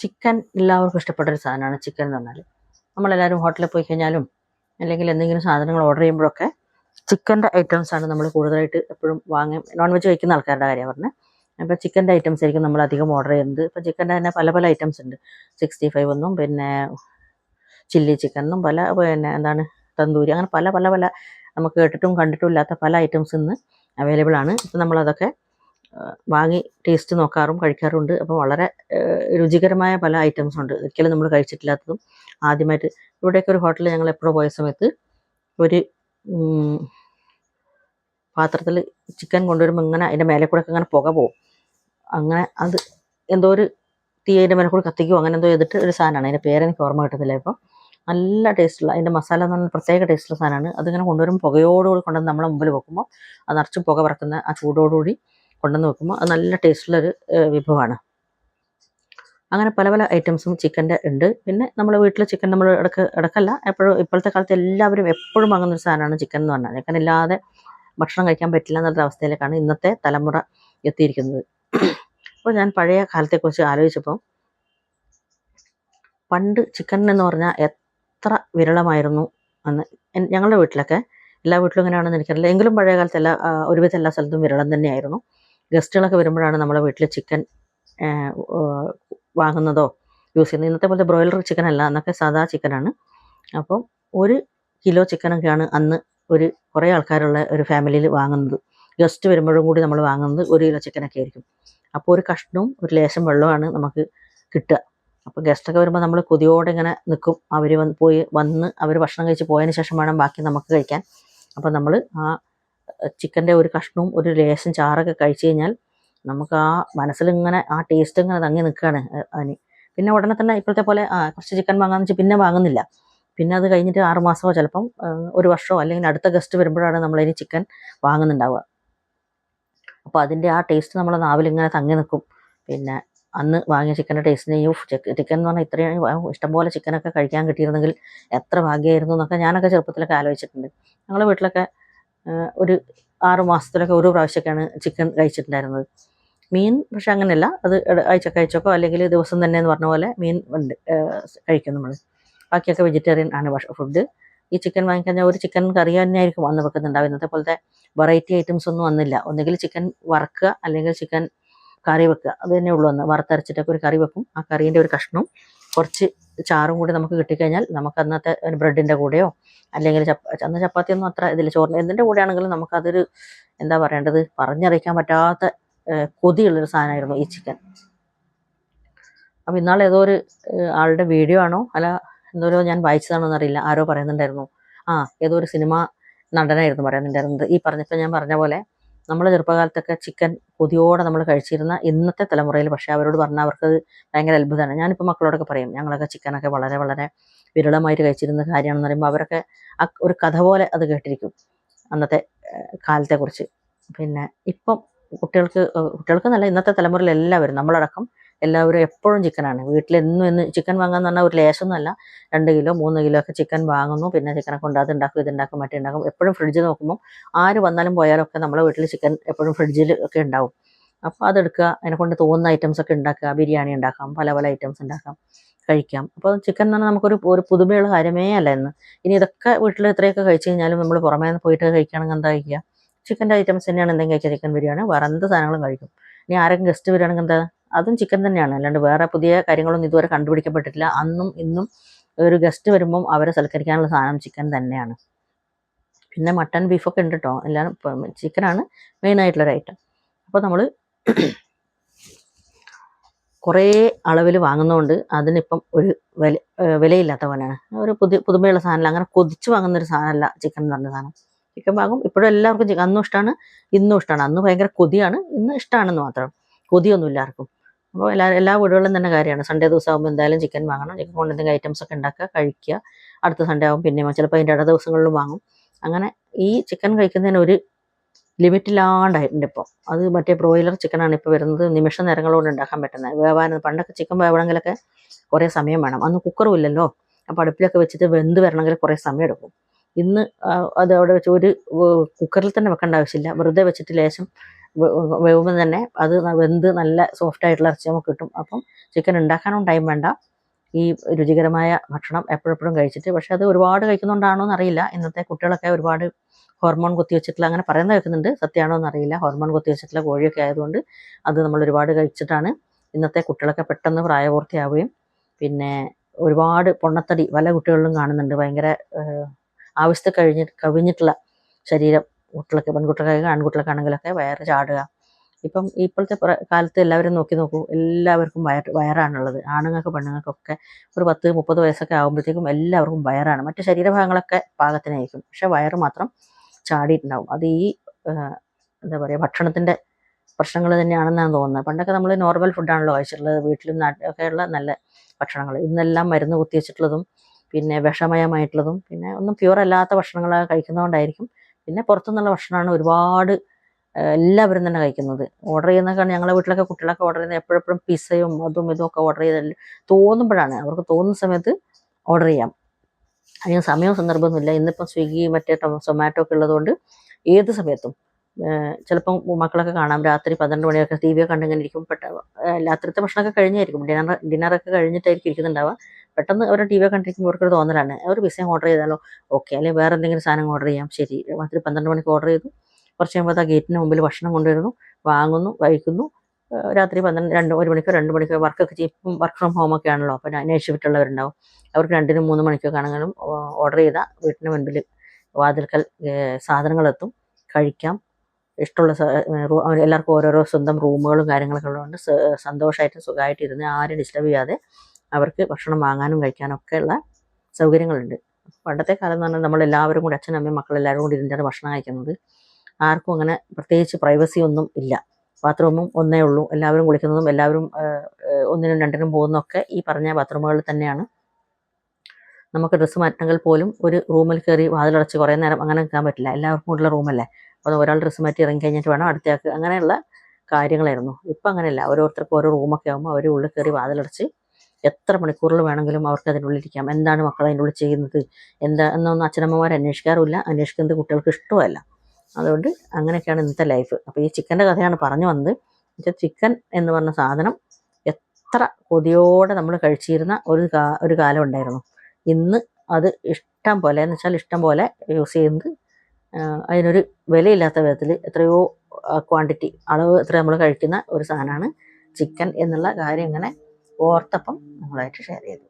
Chicken എല്ലാവർക്കും ഇഷ്ടപ്പെട്ട ഒരു സാധനമാണ്. ചിക്കൻ എന്ന് പറഞ്ഞാൽ നമ്മളെല്ലാവരും ഹോട്ടലിൽ പോയി കഴിഞ്ഞാലും അല്ലെങ്കിൽ എന്തെങ്കിലും സാധനങ്ങൾ ഓർഡർ ചെയ്യുമ്പോഴൊക്കെ ചിക്കന്റെ ഐറ്റംസ് ആണ് നമ്മൾ കൂടുതലായിട്ട് എപ്പോഴും വാങ്ങി നോൺ വെജ് കഴിക്കുന്ന ആൾക്കാരുടെ കാര്യമാണ് പറഞ്ഞത് അപ്പോൾ ചിക്കന്റെ ഐറ്റംസ് ആയിരിക്കും നമ്മൾ അധികം ഓർഡർ ചെയ്യുന്നത്. ഇപ്പോൾ ചിക്കന്റെ തന്നെ പല പല ഐറ്റംസ് ഉണ്ട്. സിക്സ്റ്റി ഫൈവ് എന്നും പിന്നെ ചില്ലി ചിക്കൻ എന്നും പല പിന്നെ എന്താണ് തന്തൂരി അങ്ങനെ പല പല പല നമുക്ക് കേട്ടിട്ടും കണ്ടിട്ടും ഇല്ലാത്ത പല ഐറ്റംസ് ഇന്ന് അവൈലബിൾ ആണ്. ഇപ്പം നമ്മളതൊക്കെ വാങ്ങി ടേസ്റ്റ് നോക്കാറും കഴിക്കാറുമുണ്ട്. അപ്പോൾ വളരെ രുചികരമായ പല ഐറ്റംസ് ഉണ്ട്. ഒരിക്കലും നമ്മൾ കഴിച്ചിട്ടില്ലാത്തതും ആദ്യമായിട്ട്. ഇവിടെയൊക്കെ ഒരു ഹോട്ടലിൽ ഞങ്ങൾ എപ്പോഴും പോയ സമയത്ത് ഒരു പാത്രത്തിൽ ചിക്കൻ കൊണ്ടുവരുമ്പോൾ ഇങ്ങനെ അതിന്റെ മേലെ കൂടെ ഇങ്ങനെ പുക പോകും അങ്ങനെ അത് എന്തോ ഒരു തീ അതിന്റെ മേലെ കൂടെ കത്തിക്കുമോ അങ്ങനെ എന്തോ ചെയ്തിട്ട് ഒരു സാധനമാണ്. അതിന്റെ പേരെനിക്ക് ഓർമ്മ കിട്ടുന്നില്ല ഇപ്പോൾ. നല്ല ടേസ്റ്റുള്ള അതിന്റെ മസാല എന്ന് പറഞ്ഞാൽ പ്രത്യേക ടേസ്റ്റുള്ള സാധനമാണ്. അതിങ്ങനെ കൊണ്ടുവരും പുകയോടുകൂടി കൊണ്ടുവന്ന് നമ്മളെ മുമ്പിൽ വെക്കുമ്പോൾ അത് നിറച്ച് പുക പറക്കുന്ന ആ ചൂടോടുകൂടി കൊണ്ടുവന്ന് വെക്കുമ്പോൾ അത് നല്ല ടേസ്റ്റുള്ളൊരു വിഭവമാണ്. അങ്ങനെ പല പല ഐറ്റംസും ചിക്കന്റെ ഉണ്ട്. പിന്നെ നമ്മുടെ വീട്ടിൽ ചിക്കൻ നമ്മൾ ഇടയ്ക്ക് ഇടക്കല്ല. എപ്പോഴും ഇപ്പോഴത്തെ കാലത്ത് എല്ലാവരും എപ്പോഴും വാങ്ങുന്ന ഒരു സാധനമാണ് ചിക്കൻ എന്ന് പറഞ്ഞാൽ ചിക്കൻ ഇല്ലാതെ ഭക്ഷണം കഴിക്കാൻ പറ്റില്ല എന്നുള്ള അവസ്ഥയിലേക്കാണ് ഇന്നത്തെ തലമുറ എത്തിയിരിക്കുന്നത്. അപ്പോൾ ഞാൻ പഴയ കാലത്തെക്കുറിച്ച് ആലോചിച്ചപ്പോൾ പണ്ട് ചിക്കൻ എന്ന് പറഞ്ഞാൽ എത്ര വിരളമായിരുന്നു എന്ന് ഞങ്ങളുടെ വീട്ടിലൊക്കെ എല്ലാ വീട്ടിലും ഇങ്ങനെയാണെന്ന് എനിക്കറിയില്ല. എങ്കിലും പഴയ കാലത്ത് എല്ലാ ഒരുവിധം എല്ലാ സ്ഥലത്തും വിരളം തന്നെയായിരുന്നു. ഗസ്റ്റുകളൊക്കെ വരുമ്പോഴാണ് നമ്മളെ വീട്ടിൽ ചിക്കൻ വാങ്ങുന്നതോ യൂസ് ചെയ്യുന്നത്. ഇന്നത്തെ പോലത്തെ ബ്രോയിലർ ചിക്കൻ അല്ല അന്നൊക്കെ സാധാ ചിക്കനാണ് അപ്പം ഒരു കിലോ ചിക്കനൊക്കെയാണ് അന്ന് ഒരു കുറേ ആൾക്കാരുള്ള ഒരു ഫാമിലിയിൽ വാങ്ങുന്നത്. ഗസ്റ്റ് വരുമ്പോഴും കൂടി നമ്മൾ വാങ്ങുന്നത് ഒരു കിലോ ചിക്കനൊക്കെ ആയിരിക്കും. അപ്പോൾ ഒരു കഷ്ണവും ഒരു ലേശം വെള്ളമാണ് നമുക്ക് കിട്ടുക. അപ്പോൾ ഗസ്റ്റൊക്കെ വരുമ്പോൾ നമ്മൾ കൊതിയോടെ ഇങ്ങനെ നിൽക്കും അവർ വന്ന് പോയി വന്ന് അവർ ഭക്ഷണം കഴിച്ച് പോയതിന് ശേഷം വേണം ബാക്കി നമുക്ക് കഴിക്കാൻ. അപ്പോൾ നമ്മൾ ആ ചിക്കന്റെ ഒരു കഷ്ണവും ഒരു ലേശം ചാറൊക്കെ കഴിച്ചു കഴിഞ്ഞാൽ നമുക്ക് ആ മനസ്സിലിങ്ങനെ ആ ടേസ്റ്റ് ഇങ്ങനെ തങ്ങി നിൽക്കുകയാണ് അതിന്. പിന്നെ ഉടനെ തന്നെ ഇപ്പോഴത്തെ പോലെ ആ കുറച്ച് ചിക്കൻ വാങ്ങാന്ന് വെച്ചാൽ പിന്നെ വാങ്ങുന്നില്ല. പിന്നെ അത് കഴിഞ്ഞിട്ട് ആറ് മാസമോ ചിലപ്പം ഒരു വർഷമോ അല്ലെങ്കിൽ അടുത്ത ഗസ്റ്റ് വരുമ്പോഴാണ് നമ്മളതിന് ചിക്കൻ വാങ്ങുന്നുണ്ടാവുക. അപ്പോൾ അതിന്റെ ആ ടേസ്റ്റ് നമ്മളെ നാവിലിങ്ങനെ തങ്ങി നിൽക്കും. പിന്നെ അന്ന് വാങ്ങിയ ചിക്കന്റെ ടേസ്റ്റിന് യു ചിക്കൻ എന്ന് പറഞ്ഞാൽ ഇത്രയും ഇഷ്ടംപോലെ ചിക്കനൊക്കെ കഴിക്കാൻ കിട്ടിയിരുന്നെങ്കിൽ എത്ര ഭാഗ്യമായിരുന്നു എന്നൊക്കെ ഞാനൊക്കെ ചെറുപ്പത്തിലൊക്കെ ആലോചിച്ചിട്ടുണ്ട്. ഞങ്ങളുടെ വീട്ടിലൊക്കെ ഒരു ആറ് മാസത്തിലൊക്കെ ഒരു പ്രാവശ്യമൊക്കെയാണ് ചിക്കൻ കഴിച്ചിട്ടുണ്ടായിരുന്നത്. മീൻ പക്ഷെ അങ്ങനെയല്ല. അത് ആഴ്ചക്ക് ആഴ്ചക്കോ അല്ലെങ്കിൽ ദിവസം തന്നെ എന്ന് പറഞ്ഞ പോലെ മീൻ ഉണ്ട് കഴിക്കും നമ്മൾ ബാക്കിയൊക്കെ വെജിറ്റേറിയൻ ആണ് ഫുഡ് ഈ ചിക്കൻ വാങ്ങിക്കഴിഞ്ഞാൽ ഒരു ചിക്കൻ കറി തന്നെ ആയിരിക്കും അന്ന് വെക്കുന്നുണ്ടാവും ഇന്നത്തെ പോലത്തെ വെറൈറ്റി ഐറ്റംസ് ഒന്നും വന്നില്ല ഒന്നുകിൽ ചിക്കൻ വറക്കുക അല്ലെങ്കിൽ ചിക്കൻ കറി വെക്കുക. അത് തന്നെ ഉള്ളൂ വന്ന് വറുത്തരച്ചിട്ടൊക്കെ ഒരു കറി വെക്കും. ആ കറീന്റെ ഒരു കഷ്ണവും കുറച്ച് ചാറും കൂടി നമുക്ക് കിട്ടിക്കഴിഞ്ഞാൽ നമുക്ക് അന്നത്തെ ഒരു ബ്രെഡിന്റെ കൂടെയോ അല്ലെങ്കിൽ ചപ്പ അന്ന് ചപ്പാത്തി ഒന്നും അത്ര ഇതിൽ ചോറിന് എന്തിന്റെ കൂടെ ആണെങ്കിലും നമുക്കതൊരു എന്താ പറയേണ്ടത്? പറഞ്ഞറിയിക്കാൻ പറ്റാത്ത കൊതിയുള്ളൊരു സാധനമായിരുന്നു ഈ ചിക്കൻ അപ്പോൾ ഇന്നാൾ ഏതോ ഒരു ആളുടെ വീഡിയോ ആണോ? അല്ല എന്തോരോ ഞാൻ വായിച്ചതാണോ എന്നറിയില്ല ആരോ പറയുന്നുണ്ടായിരുന്നു. ആ ഏതോ ഒരു സിനിമ നടനായിരുന്നു പറയുന്നുണ്ടായിരുന്നത്. ഈ പറഞ്ഞപ്പോൾ ഞാൻ പറഞ്ഞ പോലെ നമ്മൾ ചെറുപ്പകാലത്തൊക്കെ ചിക്കൻ കൊതിയോടെ നമ്മൾ കഴിച്ചിരുന്ന ഇന്നത്തെ തലമുറയിൽ പക്ഷേ അവരോട് പറഞ്ഞാൽ അവർക്ക് ഭയങ്കര അത്ഭുതമാണ്. ഞാനിപ്പോൾ മക്കളോടൊക്കെ പറയും ഞങ്ങളൊക്കെ ചിക്കനൊക്കെ വളരെ വളരെ വിരളമായിട്ട് കഴിച്ചിരുന്ന കാര്യമാണെന്ന് പറയുമ്പോൾ അവരൊക്കെ ആ ഒരു കഥ പോലെ അത് കേട്ടിരിക്കും അന്നത്തെ കാലത്തെക്കുറിച്ച്. പിന്നെ ഇപ്പം കുട്ടികൾക്ക് കുട്ടികൾക്ക് നല്ല ഇന്നത്തെ തലമുറയിൽ എല്ലാവരും നമ്മളടക്കം എല്ലാവരും എപ്പോഴും ചിക്കനാണ് വീട്ടിൽ എന്നും എന്ന് ചിക്കൻ വാങ്ങാന്ന് പറഞ്ഞാൽ ഒരു ലേശമൊന്നുമല്ല രണ്ട് കിലോ മൂന്ന് കിലോ ഒക്കെ ചിക്കൻ വാങ്ങുന്നു. പിന്നെ ചിക്കനെ കൊണ്ട് അത് ഉണ്ടാക്കും ഇതുണ്ടാക്കും മറ്റേ ഉണ്ടാക്കും എപ്പോഴും ഫ്രിഡ്ജ് നോക്കുമ്പോൾ ആര് വന്നാലും പോയാലും ഒക്കെ നമ്മളെ വീട്ടിൽ ചിക്കൻ എപ്പോഴും ഫ്രിഡ്ജിൽ ഒക്കെ ഉണ്ടാവും അപ്പോൾ അതെടുക്കുക അതിനെ കൊണ്ട് തോന്നുന്ന ഐറ്റംസ് ഒക്കെ ഉണ്ടാക്കുക ബിരിയാണി ഉണ്ടാക്കാം പല പല ഐറ്റംസ് ഉണ്ടാക്കാം കഴിക്കാം. അപ്പോൾ ചിക്കൻ എന്ന് പറഞ്ഞാൽ നമുക്കൊരു ഒരു പുതുമയുള്ള കാര്യമേ അല്ല എന്ന് ഇനി ഇതൊക്കെ വീട്ടിൽ ഇത്രയൊക്കെ കഴിച്ചു കഴിഞ്ഞാലും നമ്മൾ പുറമേ നിന്ന് പോയിട്ട് കഴിക്കുകയാണെങ്കിൽ എന്താ കഴിക്കുക? ചിക്കന്റെ ഐറ്റംസ് തന്നെയാണ് എന്തെങ്കിലും കഴിക്കുക ചിക്കൻ ബിരിയാണി. വേറെ എന്ത് സാധനങ്ങളും കഴിക്കും. ഇനി ആരെങ്കിലും ഗസ്റ്റ് വരികയാണെങ്കിൽ എന്താ? അതും ചിക്കൻ തന്നെയാണ്. അല്ലാണ്ട് വേറെ പുതിയ കാര്യങ്ങളൊന്നും ഇതുവരെ കണ്ടുപിടിക്കപ്പെട്ടിട്ടില്ല. അന്നും ഇന്നും ഒരു ഗസ്റ്റ് വരുമ്പം അവരെ സൽക്കരിക്കാനുള്ള സാധനം ചിക്കൻ തന്നെയാണ്. പിന്നെ മട്ടൺ ബീഫൊക്കെ ഉണ്ട് കേട്ടോ എല്ലാം ചിക്കനാണ് മെയിനായിട്ടുള്ളൊരു ഐറ്റം അപ്പോൾ നമ്മൾ കുറേ അളവിൽ വാങ്ങുന്നതുകൊണ്ട് അതിനിപ്പം ഒരു വില വിലയില്ലാത്ത പോലെയാണ് ഒരു പുതിയ പുതുമയുള്ള സാധനമല്ല അങ്ങനെ കൊതിച്ച് വാങ്ങുന്നൊരു സാധനമല്ല ചിക്കൻ എന്ന് പറഞ്ഞ സാധനം. ചിക്കൻ വാങ്ങും. ഇപ്പോഴും എല്ലാവർക്കും അന്നും ഇഷ്ടമാണ് ഇന്നും ഇഷ്ടമാണ് അന്ന് ഭയങ്കര കൊതിയാണ് ഇന്ന് ഇഷ്ടമാണെന്ന് മാത്രം. കൊതിയൊന്നും ഇല്ലാർക്കും അപ്പോൾ എല്ലാ എല്ലാ വീടുകളിലും തന്നെ കാര്യമാണ്. സൺഡേ ദിവസം ആകുമ്പോൾ എന്തായാലും ചിക്കൻ വാങ്ങണം. ചിക്കൻ കൊണ്ട് എന്തെങ്കിലും ഐറ്റംസ് ഒക്കെ ഉണ്ടാക്കുക കഴിക്കുക. അടുത്ത സൺഡേ ആകും പിന്നെ ചിലപ്പോൾ അതിന്റെ ഇട ദിവസങ്ങളിലും വാങ്ങും. അങ്ങനെ ഈ ചിക്കൻ കഴിക്കുന്നതിന് ഒരു ലിമിറ്റില്ലാണ്ടായിട്ടുണ്ട് ഇപ്പോൾ. അത് മറ്റേ ബ്രോയിലർ ചിക്കനാണ് ഇപ്പോൾ വരുന്നത്. നിമിഷ നേരങ്ങളോട് ഉണ്ടാക്കാൻ പറ്റുന്നത്. വേവാൻ പണ്ടൊക്കെ ചിക്കൻ വേവണമെങ്കിലൊക്കെ കുറേ സമയം വേണം. അന്ന് കുക്കറും ഇല്ലല്ലോ. അപ്പോൾ അടുപ്പിലൊക്കെ വെച്ചിട്ട് വെന്ത് വരണമെങ്കിൽ കുറേ സമയം എടുക്കും. ഇന്ന് അത് അവിടെ വെച്ച് ഒരു കുക്കറിൽ തന്നെ വെക്കേണ്ട ആവശ്യമില്ല. വെറുതെ വെച്ചിട്ട് ലേശം വേവുമ്പോൾ തന്നെ അത് വെന്ത് നല്ല സോഫ്റ്റ് ആയിട്ടുള്ള ഇറച്ചി നമുക്ക് കിട്ടും. അപ്പം ചിക്കൻ ഉണ്ടാക്കാനും ടൈം വേണ്ട. ഈ രുചികരമായ ഭക്ഷണം എപ്പോഴെപ്പോഴും കഴിച്ചിട്ട്. പക്ഷെ അത് ഒരുപാട് കഴിക്കുന്നുണ്ടാണോ എന്നറിയില്ല. ഇന്നത്തെ കുട്ടികളൊക്കെ ഒരുപാട് ഹോർമോൺ കുത്തിവെച്ചിട്ടുള്ള അങ്ങനെ പറയുന്നത് കേൾക്കുന്നുണ്ട്. സത്യമാണോ എന്നറിയില്ല. ഹോർമോൺ കുത്തിവെച്ചിട്ടുള്ള കോഴിയൊക്കെ ആയതുകൊണ്ട് അത് നമ്മൾ ഒരുപാട് കഴിച്ചിട്ടാണ് ഇന്നത്തെ കുട്ടികളൊക്കെ പെട്ടെന്ന് പ്രായപൂർത്തിയാവുകയും പിന്നെ ഒരുപാട് പൊണ്ണത്തടി പല കുട്ടികളിലും കാണുന്നുണ്ട്. ഭയങ്കര ആവശ്യത്തെ കഴിഞ്ഞ് കവിഞ്ഞിട്ടുള്ള ശരീരം കുട്ടികളൊക്കെ പെൺകുട്ടികൾക്ക് ആണെങ്കിലൊക്കെ വയറ് ചാടുക. ഇപ്പം ഇപ്പോഴത്തെ കാലത്ത് എല്ലാവരും നോക്കി നോക്കൂ എല്ലാവർക്കും വയർ വയറാണുള്ളത്. ആണുങ്ങൾക്ക് പെണ്ണുങ്ങൾക്കൊക്കെ ഒരു പത്ത് മുപ്പത് വയസ്സൊക്കെ ആകുമ്പോഴത്തേക്കും എല്ലാവർക്കും വയറാണ്. മറ്റ് ശരീരഭാഗങ്ങളൊക്കെ പാകത്തിനായിരിക്കും. പക്ഷെ വയറ് മാത്രം ചാടിയിട്ടുണ്ടാവും. അത് ഈ എന്താ പറയുക ഭക്ഷണത്തിന്റെ പ്രശ്നങ്ങൾ തന്നെയാണെന്നാണ് തോന്നുന്നത്. പണ്ടൊക്കെ നമ്മൾ നോർമൽ ഫുഡാണല്ലോ കഴിച്ചിട്ടുള്ളത്. വീട്ടിലും നാട്ടിലൊക്കെയുള്ള നല്ല ഭക്ഷണങ്ങൾ. ഇന്നെല്ലാം മരുന്ന് കുത്തിവെച്ചിട്ടുള്ളതും പിന്നെ വിഷമയമായിട്ടുള്ളതും പിന്നെ ഒന്നും പ്യൂർ അല്ലാത്ത ഭക്ഷണങ്ങൾ കഴിക്കുന്നതുകൊണ്ടായിരിക്കും പിന്നെ പുറത്തുനിന്നുള്ള ഭക്ഷണമാണ് ഒരുപാട് എല്ലാവരും തന്നെ കഴിക്കുന്നത്. ഓർഡർ ചെയ്യുന്നതൊക്കെയാണ് ഞങ്ങളെ വീട്ടിലൊക്കെ കുട്ടികളൊക്കെ ഓർഡർ ചെയ്യുന്നത്. എപ്പോഴെപ്പോഴും പിസയും അതും ഇതും ഒക്കെ ഓർഡർ ചെയ്ത് തോന്നുമ്പോഴാണ്. അവർക്ക് തോന്നുന്ന സമയത്ത് ഓർഡർ ചെയ്യാം. അതിന് സമയവും സന്ദർഭമൊന്നുമില്ല ഇന്നിപ്പം സ്വിഗ്ഗി മറ്റേ സൊമാറ്റോ ഒക്കെ ഉള്ളതുകൊണ്ട് ഏത് സമയത്തും ചിലപ്പം മക്കളൊക്കെ കാണാം. രാത്രി പന്ത്രണ്ട് മണിയൊക്കെ ടി വി ഒക്കെ കണ്ടിങ്ങനെ ഇരിക്കും പെട്ട രാത്രിത്തെ ഭക്ഷണമൊക്കെ കഴിഞ്ഞായിരിക്കും. ഡിന്നർ ഡിന്നറൊക്കെ കഴിഞ്ഞിട്ടായിരിക്കും ഇരിക്കുന്നുണ്ടാവുക. പെട്ടെന്ന് അവർ ടി വി കണ്ടിരിക്കുമ്പോൾ അവർക്കൊരു തോന്നലാണ്. ഒരു പിസ്സ ഓർഡർ ചെയ്താലോ? ഓക്കെ അല്ലെങ്കിൽ വേറെ എന്തെങ്കിലും സാധനം ഓർഡർ ചെയ്യാം. ശരി. രാത്രി പന്ത്രണ്ട് മണിക്ക് ഓർഡർ ചെയ്തു. കുറച്ച് കഴിയുമ്പോൾ ആ ഗേറ്റിന് മുമ്പിൽ ഭക്ഷണം കൊണ്ടുവരുന്നു. വാങ്ങുന്നു കഴിക്കുന്നു. രാത്രി പന്ത്രണ്ട് രണ്ട് ഒരു മണിക്കോ രണ്ട് മണിക്കോ വർക്കൊക്കെ ചെയ്യും. വർക്ക് ഫ്രം ഹോം ഒക്കെ ആണല്ലോ. അപ്പോൾ നൈറ്റ് ഷിഫ്റ്റുള്ളവരുണ്ടാവും അവർക്ക് രണ്ടിനും മൂന്ന് മണിക്കൊക്കെ ആണെങ്കിലും ഓർഡർ ചെയ്താൽ വീട്ടിന് മുൻപിൽ വാതിൽക്കൽ സാധനങ്ങളെത്തും. കഴിക്കാം. ഇഷ്ടമുള്ള എല്ലാവർക്കും ഓരോരോ സ്വന്തം റൂമുകളും കാര്യങ്ങളൊക്കെ ഉള്ളതുകൊണ്ട് സന്തോഷമായിട്ടും സന്തോഷമായിട്ട് സുഖമായിട്ട് ഇരുന്ന് ആരും ഡിസ്റ്റർബ് ചെയ്യാതെ അവർക്ക് ഭക്ഷണം വാങ്ങാനും കഴിക്കാനും ഒക്കെയുള്ള സൗകര്യങ്ങളുണ്ട്. പണ്ടത്തെ കാലം എന്ന് പറഞ്ഞാൽ നമ്മളെല്ലാവരും കൂടി അച്ഛനും അമ്മയും മക്കളെല്ലാവരും കൂടി ഇരുന്നിട്ടാണ് ഭക്ഷണം കഴിക്കുന്നത്. ആർക്കും അങ്ങനെ പ്രത്യേകിച്ച് പ്രൈവസി ഒന്നും ഇല്ല. ബാത്റൂമും ഒന്നേ ഉള്ളൂ. എല്ലാവരും കുളിക്കുന്നതും എല്ലാവരും ഒന്നിനും രണ്ടിനും പോകുന്നതൊക്കെ ഈ പറഞ്ഞ ബാത്റൂമുകളിൽ തന്നെയാണ്. നമുക്ക് ഡ്രസ്സ് മാറ്റണമെങ്കിൽ പോലും ഒരു റൂമിൽ കയറി വാതിലടച്ച് കുറേ നേരം അങ്ങനെ നിൽക്കാൻ പറ്റില്ല. എല്ലാവർക്കും ഉള്ള റൂമല്ലേ അപ്പോൾ ഒരാൾ ഡ്രസ്സ് മാറ്റി ഇറങ്ങി കഴിഞ്ഞിട്ട് വേണം അടുത്തയാൾക്ക് അങ്ങനെയുള്ള കാര്യങ്ങളായിരുന്നു. ഇപ്പം അങ്ങനെയല്ല. ഓരോരുത്തർക്കും ഓരോ റൂമൊക്കെ ആകുമ്പോൾ അവർ ഉള്ളിൽ കയറി വാതിലടച്ച് എത്ര മണിക്കൂറിൽ വേണമെങ്കിലും അവർക്ക് അതിനുള്ളിൽ ഇരിക്കാം എന്താണ് മക്കൾ അതിനുള്ളിൽ ചെയ്യുന്നത്? എന്താ എന്നൊന്നും അച്ഛനമ്മമാർ അന്വേഷിക്കാറുമില്ല. അന്വേഷിക്കുന്നത് കുട്ടികൾക്ക് ഇഷ്ടമല്ല. അതുകൊണ്ട് അങ്ങനെയൊക്കെയാണ് ഇന്നത്തെ ലൈഫ്. അപ്പോൾ ഈ ചിക്കന്റെ കഥയാണ് പറഞ്ഞു വന്നത്. എന്നുവെച്ചാൽ ചിക്കൻ എന്ന് പറഞ്ഞ സാധനം എത്ര കൊതിയോടെ നമ്മൾ കഴിച്ചിരുന്ന ഒരു ഒരു കാലം ഉണ്ടായിരുന്നു. ഇന്ന് അത് ഇഷ്ടം പോലെ എന്ന് വെച്ചാൽ ഇഷ്ടം പോലെ യൂസ് ചെയ്യുന്നത് അതിനൊരു വിലയില്ലാത്ത വിധത്തിൽ എത്രയോ ക്വാണ്ടിറ്റി അളവ് എത്ര നമ്മൾ കഴിക്കുന്ന ഒരു സാധനമാണ് ചിക്കൻ എന്നുള്ള കാര്യം ഇങ്ങനെ ഓർത്തപ്പം നിങ്ങളായിട്ട് ഷെയർ ചെയ്തു.